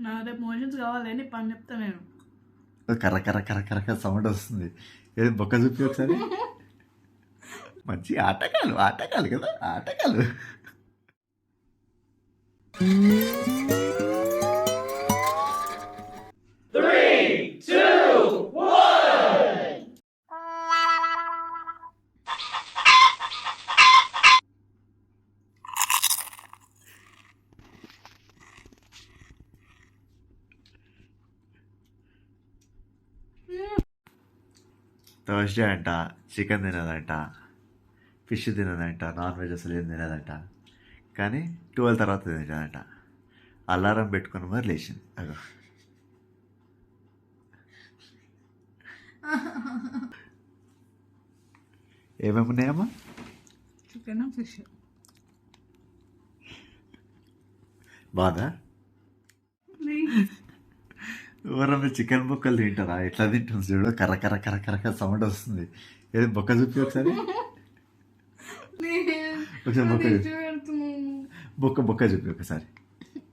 నా రేపు మోషన్స్ కావాలని పని చెప్తా నేను. కర్ర కర్ర కర్ర కర్ర కర్ర సౌండ్ వస్తుంది. ఏది బొక్క చూపి ఒకసారి? మంచి ఆటగాళ్ళు ఆటగాళ్ళు కదా ఆటకాలు థర్స్డే అంట చికెన్ తినదంట ఫిష్ తినదంట నాన్ వెజ్ అసలు ఏం తినదంట. కానీ ట్వెల్వ్ తర్వాత తినదంట అలారం పెట్టుకుని మరి లేచింది. అగో. ఏమేమి ఉన్నాయమ్మా చికెన్ ఫిష్ బాధ ఎవరన్నా చికెన్ బొక్కలు తింటారా? ఎట్లా తింటుంది చూడు? కర్ర కర్ర కర్ర కర్ర సౌండ్ వస్తుంది. ఏది బొక్క చూపి ఒకసారి? ఒకసారి బొక్క బొక్క బొక్క చూపి ఒకసారి.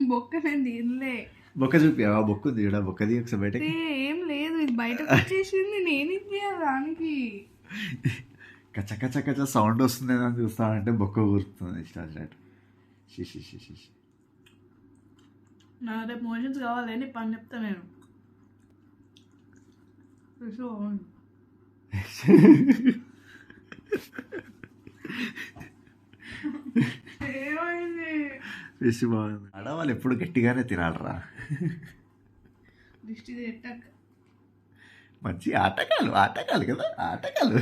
బొక్క నేను తినలే. బొక్క చూపి. ఆ బొక్క చూడ బొక్క తీ ఒకసారి బయటకి. ఏ, లేదు ఇది బయటకు వచ్చేసింది నేను ఇచ్చేయాలి దానికి. కచ్చ కచ్చ కచ్చ సౌండ్ వస్తుంది అని చూస్తానంటే బొక్క ఊరుతుంది ఇష్టం వచ్చినట్టు షి షి షి షి షి. నా రేపు మోషన్స్ కావాలని పని చెప్తా నేను. ఏమైంది ఫిష్ బాగుంది ఆడవాళ్ళు ఎప్పుడు గట్టిగానే తినాలరా. దిష్టి మంచి ఆటగాళ్ళు ఆటగాళ్ళు కదా ఆటగాళ్ళు.